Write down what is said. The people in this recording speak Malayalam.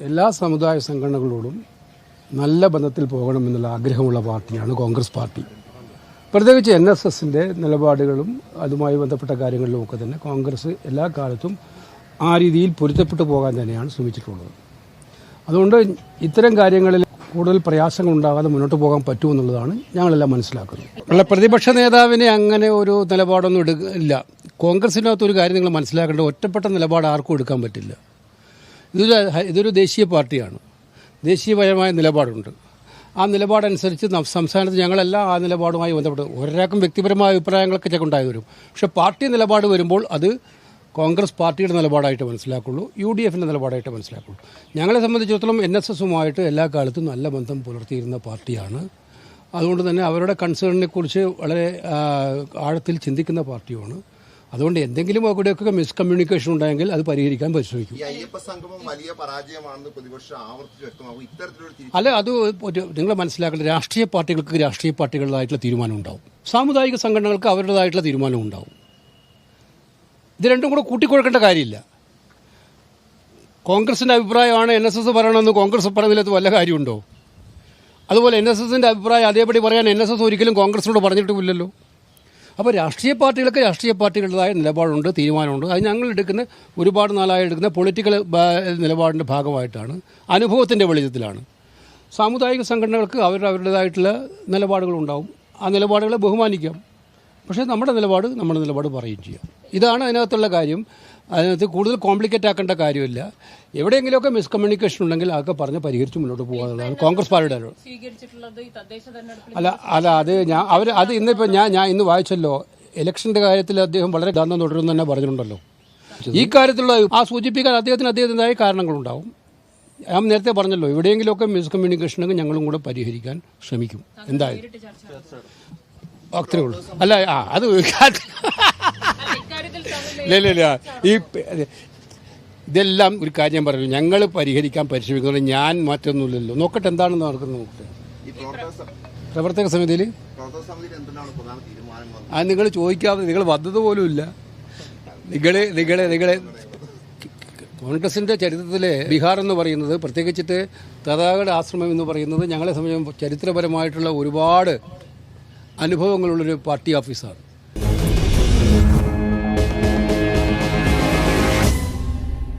എല്ലാ സമുദായ സംഘടനകളോടും നല്ല ബന്ധത്തിൽ പോകണമെന്നുള്ള ആഗ്രഹമുള്ള പാർട്ടിയാണ് കോൺഗ്രസ് പാർട്ടി. പ്രത്യേകിച്ച് എൻ എസ് എസിന്റെ നിലപാടുകളും അതുമായി ബന്ധപ്പെട്ട കാര്യങ്ങളിലും ഒക്കെ തന്നെ കോൺഗ്രസ് എല്ലാ കാലത്തും ആ രീതിയിൽ പൊരുത്തപ്പെട്ടു പോകാൻ തന്നെയാണ് ശ്രമിച്ചിട്ടുള്ളത്. അതുകൊണ്ട് ഇത്തരം കാര്യങ്ങളിൽ കൂടുതൽ പ്രയാസങ്ങൾ ഉണ്ടാകാതെ മുന്നോട്ട് പോകാൻ പറ്റുമെന്നുള്ളതാണ് ഞങ്ങളെല്ലാം മനസ്സിലാക്കുന്നത്. അല്ല പ്രതിപക്ഷ നേതാവിനെ അങ്ങനെ ഒരു നിലപാടൊന്നും എടുക്കില്ല കോൺഗ്രസിനകത്ത് ഒരു കാര്യം നിങ്ങൾ മനസ്സിലാക്കേണ്ടത് ഒറ്റപ്പെട്ട നിലപാട് ആർക്കും എടുക്കാൻ പറ്റില്ല. ഇതൊരു ഇതൊരു ദേശീയ പാർട്ടിയാണ്. ദേശീയപരമായ നിലപാടുണ്ട്. ആ നിലപാടനുസരിച്ച് സംസ്ഥാനത്ത് ഞങ്ങളെല്ലാം ആ നിലപാടുമായി ബന്ധപ്പെട്ട് ഒരാൾക്കും വ്യക്തിപരമായ അഭിപ്രായങ്ങളൊക്കെ ചെക്ക് ഉണ്ടായി വരും. പക്ഷേ പാർട്ടി നിലപാട് വരുമ്പോൾ അത് കോൺഗ്രസ് പാർട്ടിയുടെ നിലപാടായിട്ട് മനസ്സിലാക്കുള്ളൂ യു ഡി എഫിന്റെ നിലപാടായിട്ട് മനസ്സിലാക്കുള്ളൂ. ഞങ്ങളെ സംബന്ധിച്ചിടത്തോളം എൻ എസ് എസുമായിട്ട് എല്ലാ കാലത്തും നല്ല ബന്ധം പുലർത്തിയിരുന്ന പാർട്ടിയാണ്. അതുകൊണ്ട് തന്നെ അവരുടെ കൺസേണിനെക്കുറിച്ച് വളരെ ആഴത്തിൽ ചിന്തിക്കുന്ന പാർട്ടിയുമാണ്. അതുകൊണ്ട് എന്തെങ്കിലും അവിടെയൊക്കെ മിസ്കമ്മ്യൂണിക്കേഷൻ ഉണ്ടായെങ്കിൽ അത് പരിഹരിക്കാൻ പരിശ്രമിക്കും. അല്ല അത് നിങ്ങൾ മനസ്സിലാക്കേണ്ട രാഷ്ട്രീയ പാർട്ടികൾക്ക് രാഷ്ട്രീയ പാർട്ടികളുടേതായിട്ടുള്ള തീരുമാനം ഉണ്ടാവും. സാമുദായിക സംഘടനകൾക്ക് അവരുടേതായിട്ടുള്ള തീരുമാനം ഉണ്ടാവും. ഇത് രണ്ടും കൂടെ കൂട്ടിക്കൊടുക്കേണ്ട കാര്യമില്ല. കോൺഗ്രസിന്റെ അഭിപ്രായമാണ് എൻ എസ് എസ് പറയണമെന്ന് കോൺഗ്രസ് പറഞ്ഞതിലത്ത് വല്ല കാര്യമുണ്ടോ? അതുപോലെ എൻ എസ് എസിന്റെ അഭിപ്രായം അതേപടി പറയാൻ എൻ എസ് എസ് ഒരിക്കലും കോൺഗ്രസിനോട് പറഞ്ഞിട്ടുമില്ലല്ലോ. അപ്പോൾ രാഷ്ട്രീയ പാർട്ടികൾക്ക് രാഷ്ട്രീയ പാർട്ടികളുടേതായ നിലപാടുണ്ട് തീരുമാനമുണ്ട്. അത് ഞങ്ങൾ എടുക്കുന്ന ഒരുപാട് നാളായി എടുക്കുന്ന പൊളിറ്റിക്കൽ നിലപാടിന്റെ ഭാഗമായിട്ടാണ്. അനുഭവത്തിന്റെ വെളിച്ചത്തിലാണ്. സാമുദായിക സംഘടനകൾക്ക് അവരുടെ അവരുടേതായിട്ടുള്ള നിലപാടുകളുണ്ടാവും. ആ നിലപാടുകളെ ബഹുമാനിക്കാം. പക്ഷേ നമ്മുടെ നിലപാട് നമ്മുടെ നിലപാട് പറയുകയും ചെയ്യാം. ഇതാണ് അതിനകത്തുള്ള കാര്യം. അതിനകത്ത് കൂടുതൽ കോംപ്ലിക്കേറ്റ് ആക്കേണ്ട കാര്യമില്ല. എവിടെയെങ്കിലുമൊക്കെ മിസ്കമ്മ്യൂണിക്കേഷൻ ഉണ്ടെങ്കിൽ അതൊക്കെ പറഞ്ഞ് പരിഹരിച്ച് മുന്നോട്ട് പോകാനുള്ളതാണ് കോൺഗ്രസ് പാർട്ടിയുടെ അല്ല അല്ല അത് ഞാൻ അവർ അത് ഇന്നിപ്പോൾ ഞാൻ ഞാൻ ഇന്ന് വായിച്ചല്ലോ. ഇലക്ഷന്റെ കാര്യത്തിൽ അദ്ദേഹം വളരെ ഗാന്ധം തുടരുമെന്ന് തന്നെ പറഞ്ഞിട്ടുണ്ടല്ലോ. ഈ കാര്യത്തിലുള്ള ആ സൂചിപ്പിക്കാൻ അദ്ദേഹത്തിന് അദ്ദേഹത്തിന്റെതായ കാരണങ്ങളുണ്ടാവും. ഞാൻ നേരത്തെ പറഞ്ഞല്ലോ എവിടെയെങ്കിലുമൊക്കെ മിസ്കമ്മ്യൂണിക്കേഷൻ ഉണ്ടെങ്കിൽ ഞങ്ങളും കൂടെ പരിഹരിക്കാൻ ശ്രമിക്കും. എന്തായാലും. അത്രേ ഉള്ളൂ. അല്ല ആ അത് ഇല്ല ഇല്ല ഇല്ല. ഈ ഇതെല്ലാം ഒരു കാര്യം പറഞ്ഞു ഞങ്ങൾ പരിഹരിക്കാൻ പരിശ്രമിക്കുന്നത് ഞാൻ മാറ്റൊന്നുമില്ലല്ലോ. നോക്കട്ടെ എന്താണെന്ന് നടക്കുന്നത് നോക്കട്ടെ. പ്രവർത്തക സമിതിയിൽ? ആ നിങ്ങൾ ചോദിക്കാതെ നിങ്ങൾ വന്നത് പോലുമില്ല നിങ്ങളെ നിങ്ങളെ നിങ്ങളെ കോൺഗ്രസിന്റെ ചരിത്രത്തിലെ ബീഹാർ എന്ന് പറയുന്നത് പ്രത്യേകിച്ചിട്ട് തഥാഗത ആശ്രമം എന്ന് പറയുന്നത് ഞങ്ങളെ സംബന്ധിച്ച് ചരിത്രപരമായിട്ടുള്ള ഒരുപാട് അനുഭവങ്ങളുള്ളൊരു പാർട്ടി ഓഫീസാണ്.